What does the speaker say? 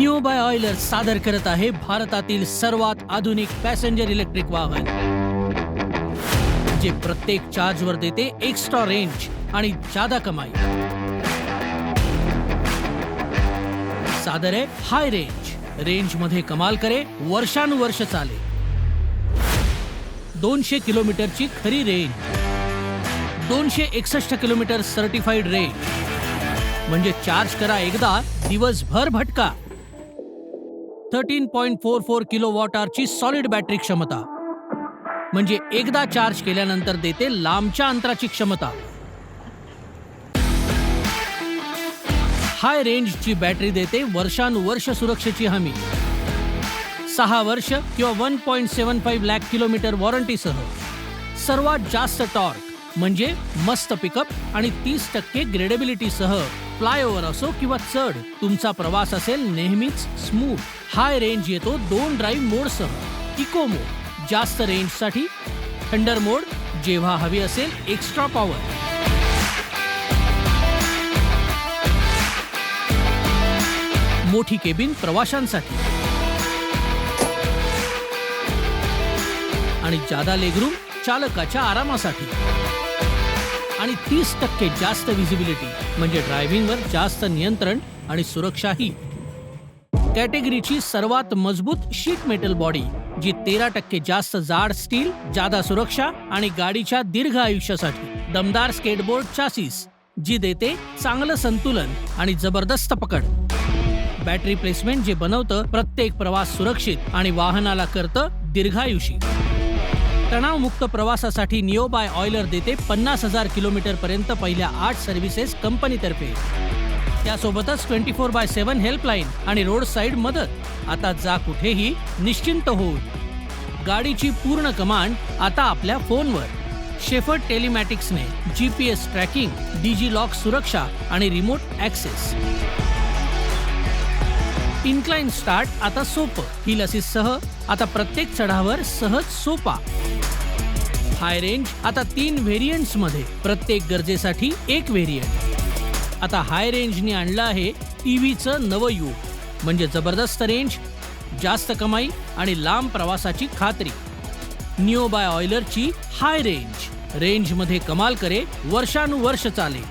Neo bye Euler सादर करत आहे भारतातील सर्वात आधुनिक पॅसेंजर इलेक्ट्रिक वाहन जे प्रत्येक चार्जवर देते एक्स्ट्रा रेंज आणि जादा कमाई. सादर आहे हाय रेंज रेंजमध्ये कमाल करे वर्षानुवर्ष चाले. दोनशे किलोमीटरची खरी रेंज दोनशे एकसष्ट किलोमीटर सर्टिफाईड रेंज म्हणजे चार्ज करा एकदा दिवसभर भटका. Thirteen point four four kilo watt आरची सॉलिड बॅटरी क्षमता. म्हणजे एकदा चार्ज केल्यानंतर देते लांबच्या अंतराची क्षमता. हाय रेंजची बॅटरी देते वर्षानुवर्ष सुरक्षेची हमी. सहा वर्ष किंवा one point seven five lakh kilometre वॉरंटीसह सर्वात जास्त टॉर्क म्हणजे मस्त पिकअप आणि तीस टक्के ग्रेडेबिलिटीसह फ्लायओव्हर असो किंवा चढ तुमचा प्रवास असेल नेहमीच स्मूथ हाय रेंज येतो दोन ड्राईव्ह मोडसह इको मोड जास्त रेंजसाठी थंडर मोड जेव्हा हवी असेल एक्स्ट्रा पॉवर मोठी केबिन प्रवाशांसाठी. आणि जादा लेगरूम चालकाच्या आरामासाठी. आणि तीस टक्के जास्त व्हिजिबिलिटी म्हणजे ड्रायव्हिंगवर जास्त नियंत्रण आणि सुरक्षाही. कॅटेगरीची सर्वात मजबूत शीट मेटल बॉडी जी तेरा टक्के जास्त जाड स्टील जादा सुरक्षा आणि गाडीच्या दीर्घ आयुष्यासाठी दमदार स्केटबोर्ड चासीस जी देते चांगलं संतुलन आणि जबरदस्त पकड. बॅटरी प्लेसमेंट जे बनवतं प्रत्येक प्रवास सुरक्षित आणि वाहनाला करतं दीर्घायुषी. तणावमुक्त प्रवासासाठी निओ बाय ऑयलर देते पन्नास हजार किलोमीटर पर्यंत पहिल्या आठ सर्व्हिसेस कंपनीतर्फे. त्यासोबतच twenty four by seven helpline आणि रोड साईड मदत. आता जा कुठेही निश्चिंत होऊन. गाडीची पूर्ण कमांड आता आपल्या फोनवर. Shepherd टेलिमॅटिक्सने G P S tracking digi lock सुरक्षा आणि रिमोट ऍक्सेस इन्क्लाइन स्टार्ट आता सोपं. हिल सह आता प्रत्येक चढावर सहज सोपा. हाय रेंज आता तीन व्हेरियंट्समध्ये प्रत्येक गरजेसाठी एक व्हेरियंट आता हाय रेंजने आणलं आहे टीव्हीचं नवं युग. म्हणजे जबरदस्त रेंज जास्त कमाई आणि लांब प्रवासाची खात्री. न्यू बाय ऑयलरची हाय रेंज रेंजमध्ये कमाल करे वर्षानुवर्ष चाले.